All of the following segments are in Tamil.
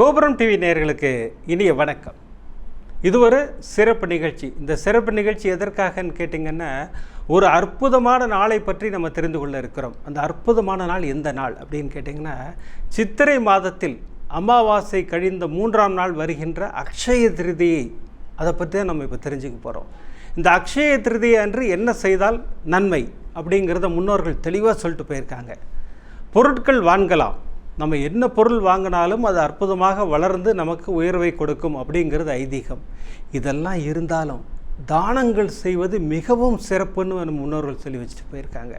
கோபுரம் டிவி நேர்களுக்கு இனிய வணக்கம். இது ஒரு சிறப்பு நிகழ்ச்சி. இந்த சிறப்பு நிகழ்ச்சி எதற்காகன்னு கேட்டிங்கன்னா ஒரு அற்புதமான நாளை பற்றி நம்ம தெரிந்து கொள்ள இருக்கிறோம். அந்த அற்புதமான நாள் எந்த நாள் அப்படின்னு கேட்டிங்கன்னா சித்திரை மாதத்தில் அமாவாசை கழிந்த மூன்றாம் நாள் வருகின்ற அக்ஷய திருதியை. அதை பற்றி தான் நம்ம இப்போ தெரிஞ்சுக்க போகிறோம் இந்த அக்ஷய திருதியை அன்று என்ன செய்தால் நன்மை அப்படிங்கிறத முன்னோர்கள் தெளிவாக சொல்லிட்டு போயிருக்காங்க. பொருட்கள் வாங்கலாம். நம்ம என்ன பொருள் வாங்கினாலும் அது அற்புதமாக வளர்ந்து நமக்கு உயர்வை கொடுக்கும் அப்படிங்கிறது ஐதீகம். இதெல்லாம் இருந்தாலும் தானங்கள் செய்வது மிகவும் சிறப்புன்னு நம்ம முன்னோர்கள் சொல்லி வச்சுட்டு போயிருக்காங்க.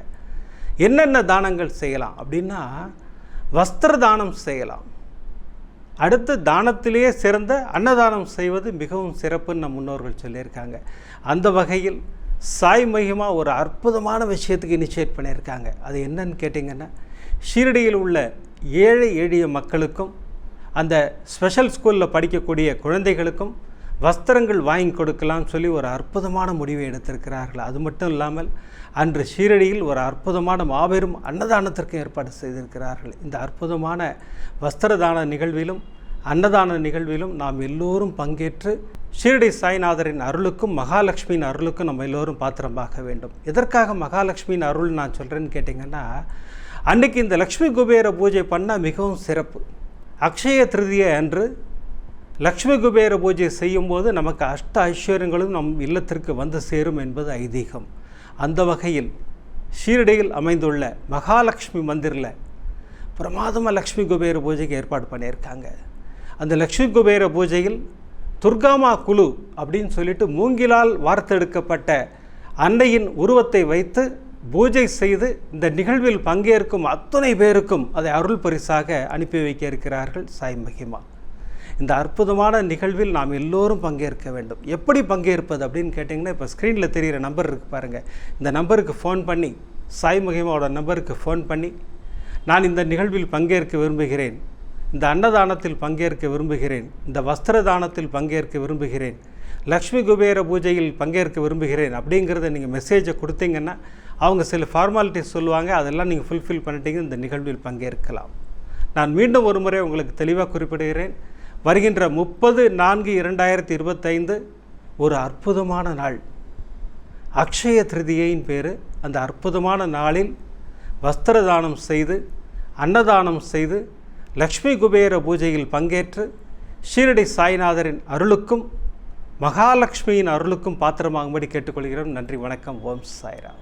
என்னென்ன தானங்கள் செய்யலாம் அப்படின்னா வஸ்திர தானம் செய்யலாம். அடுத்து தானத்திலேயே சிறந்த அன்னதானம் செய்வது மிகவும் சிறப்புன்னு நம் முன்னோர்கள் சொல்லியிருக்காங்க. அந்த வகையில் சாய் மகிமா ஒரு அற்புதமான விஷயத்துக்கு இனிஷியேட் பண்ணியிருக்காங்க. அது என்னன்னு கேட்டிங்கன்னா ஷீரடியில் உள்ள ஏழை எளிய மக்களுக்கும் அந்த ஸ்பெஷல் ஸ்கூலில் படிக்கக்கூடிய குழந்தைகளுக்கும் வஸ்திரங்கள் வாங்கி கொடுக்கலாம்னு சொல்லி ஒரு அற்புதமான முடிவை எடுத்திருக்கிறார்கள். அது மட்டும் இல்லாமல் அன்று ஷீரடியில் ஒரு அற்புதமான மாபெரும் அன்னதானத்திற்கு ஏற்பாடு செய்திருக்கிறார்கள். இந்த அற்புதமான வஸ்திரதான நிகழ்விலும் அன்னதான நிகழ்விலும் நாம் எல்லோரும் பங்கேற்று ஷீரடி சாய்நாதரின் அருளுக்கும் மகாலட்சுமியின் அருளுக்கும் நம்ம எல்லோரும் பாத்திரமாக வேண்டும். எதற்காக மகாலட்சுமியின் அருள் நான் சொல்கிறேன்னு கேட்டிங்கன்னா அன்னைக்கு இந்த லக்ஷ்மி குபேர பூஜை பண்ணால் மிகவும் சிறப்பு. அக்ஷய திருதியை அன்று லக்ஷ்மி குபேர பூஜை செய்யும்போது நமக்கு அஷ்ட ஐஸ்வர்யங்களும் நம் இல்லத்திற்கு வந்து சேரும் என்பது ஐதீகம். அந்த வகையில் ஷீரடியில் அமைந்துள்ள மகாலட்சுமி மந்திரில் பிரமாதமாக லக்ஷ்மி குபேர பூஜைக்கு ஏற்பாடு பண்ணியிருக்காங்க. அந்த லக்ஷ்மி குபேர பூஜையில் துர்காமா குழு அப்படின்னு சொல்லிட்டு மூங்கிலால் வார்த்தெடுக்கப்பட்ட அன்னையின் உருவத்தை வைத்து பூஜை செய்து இந்த நிகழ்வில் பங்கேற்கும் அத்தனை பேருக்கும் அதை அருள் பரிசாக அனுப்பி வைக்க இருக்கிறார்கள் சாய் மகிமா. இந்த அற்புதமான நிகழ்வில் நாம் எல்லோரும் பங்கேற்க வேண்டும். எப்படி பங்கேற்பது அப்படின்னு கேட்டிங்கன்னா இப்போ ஸ்க்ரீனில் தெரிகிற நம்பர் இருக்குது பாருங்கள் இந்த நம்பருக்கு ஃபோன் பண்ணி சாய் மகிமாவோட நம்பருக்கு ஃபோன் பண்ணி நான் இந்த நிகழ்வில் பங்கேற்க விரும்புகிறேன். இந்த அன்னதானத்தில் பங்கேற்க விரும்புகிறேன். இந்த வஸ்திர தானத்தில் பங்கேற்க விரும்புகிறேன். லக்ஷ்மி குபேர பூஜையில் பங்கேற்க விரும்புகிறேன் அப்படிங்கிறத நீங்கள் மெசேஜை கொடுத்தீங்கன்னா அவங்க சில ஃபார்மாலிட்டிஸ் சொல்லுவாங்க அதெல்லாம் நீங்கள் ஃபுல்ஃபில் பண்ணிட்டீங்க இந்த நிகழ்வில் பங்கேற்கலாம். நான் மீண்டும் ஒரு முறை உங்களுக்கு தெளிவாக குறிப்பிடுகிறேன். வருகின்ற முப்பது நான்கு இரண்டாயிரத்தி இருபத்தைந்து ஒரு அற்புதமான நாள். அக்ஷய திருதியின் பேர் அந்த அற்புதமான நாளில் வஸ்திர தானம் செய்து அன்னதானம் செய்து லக்ஷ்மி குபேர பூஜையில் பங்கேற்று ஷீரடி சாய்நாதரின் அருளுக்கும் மகாலட்சுமியின் அருளுக்கும் பாத்திரமாகும்படி கேட்டுக்கொள்கிறோம். நன்றி வணக்கம். ஓம் சாய்ராம்.